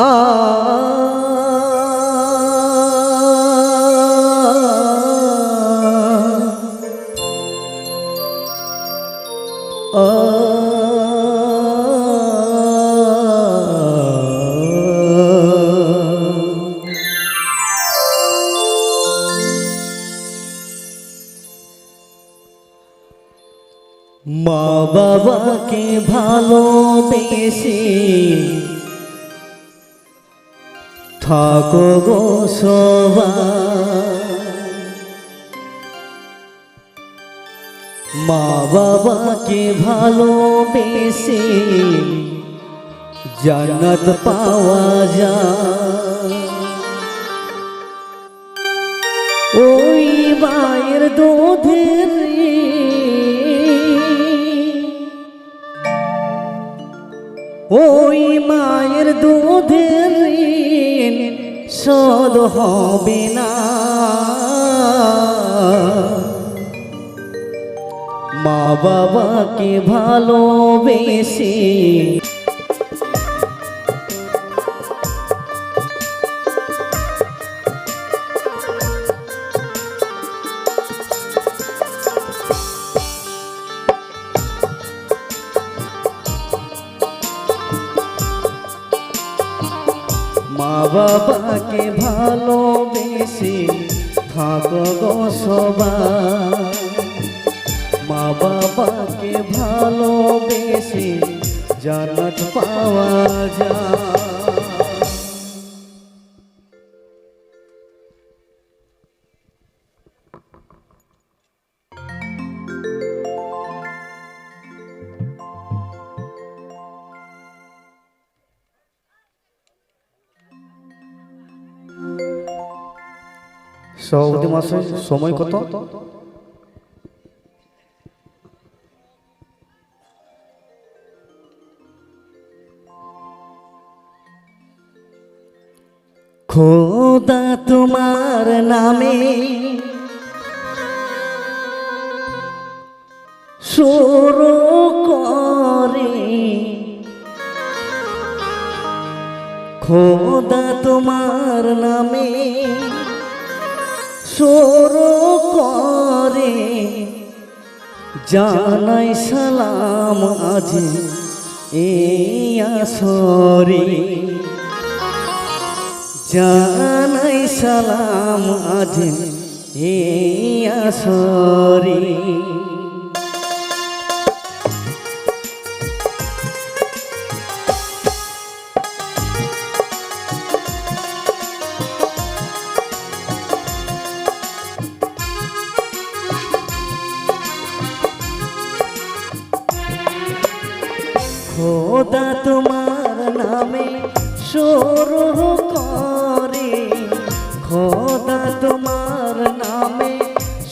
মা বাবাকে ভালোবেসে থাকো গো মা বাবাকে ভালোবেসে জান্নাত পাওয়া যায়। ওই মায়ের দুধের ওই মায়ের দুধের শোধ হবে না। মা বাবাকে ভালোবেসে মা বাবাকে ভালোবেসে থাকো গো সবাই মা বাবাকে ভালোবেসে জানত পাওয়া যায়। সৌদি মাসে সময় কত? খোদা তোমার নামে শুরু করে। খোদা তোমার নামে শুরু করে জানাই সালাম আজি এই আসরে। জানাই সালাম আজি এই আসরে। শুরু করে। খোদা তোমার নামে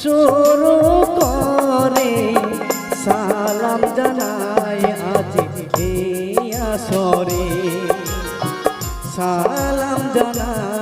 শুরু করে। সালাম জানাই আজ আসরে। সালাম জানাই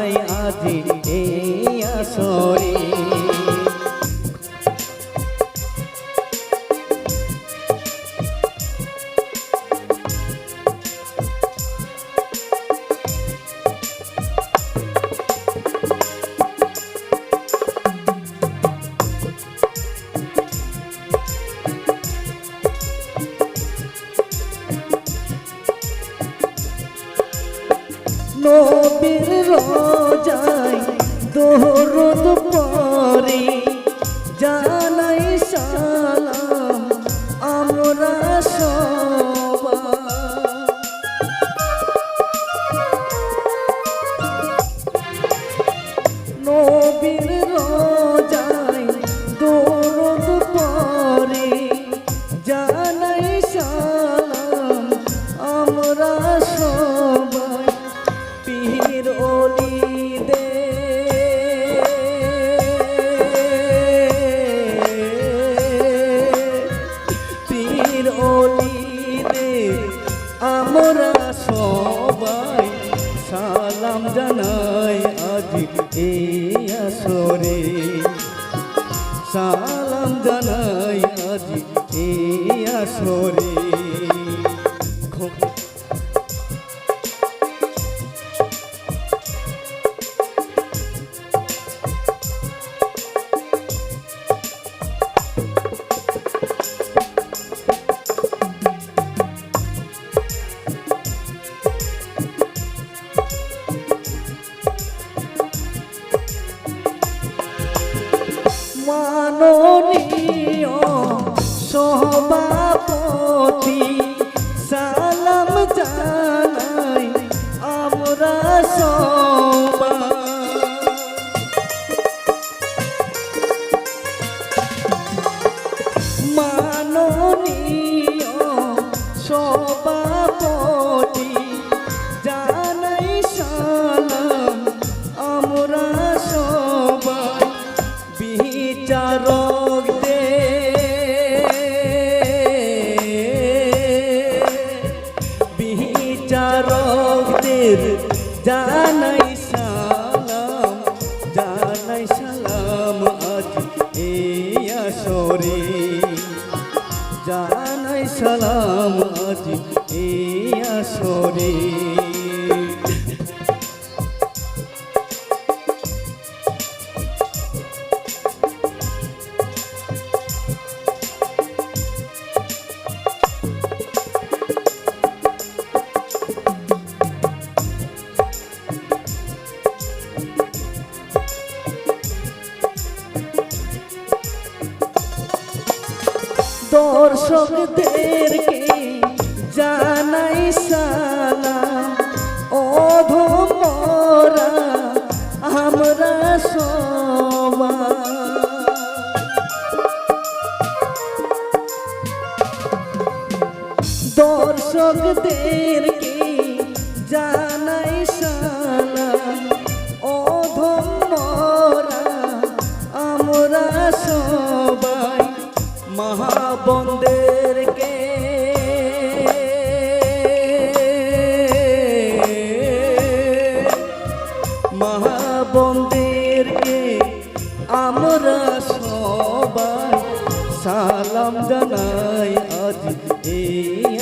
আসরে সালাম জানাই আজ এই আসরে মাননীয় বিচারক বিচারকদের জানাই সালাম জানাই সালাম আজ এই আসরে। জানাই সালাম আজ এই আসরে। দর্শকদেরকে জানাই সালাম। অধমরা আমরা সবাই। দর্শকদেরকে জানাই মহাবন্দেরকে মহাবন্দেরকে আমরা সবাই সালাম জানাই আজ এই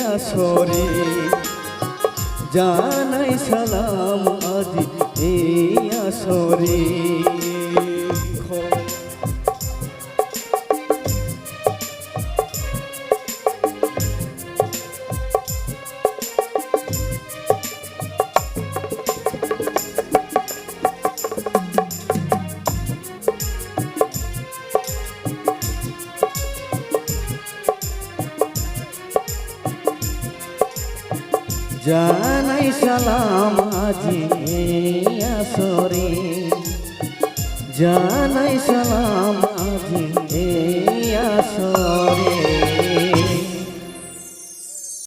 জানাই সালাম আজ এই জানাই সালাম আজি আসরে। জানাই সালাম আজি আসরে।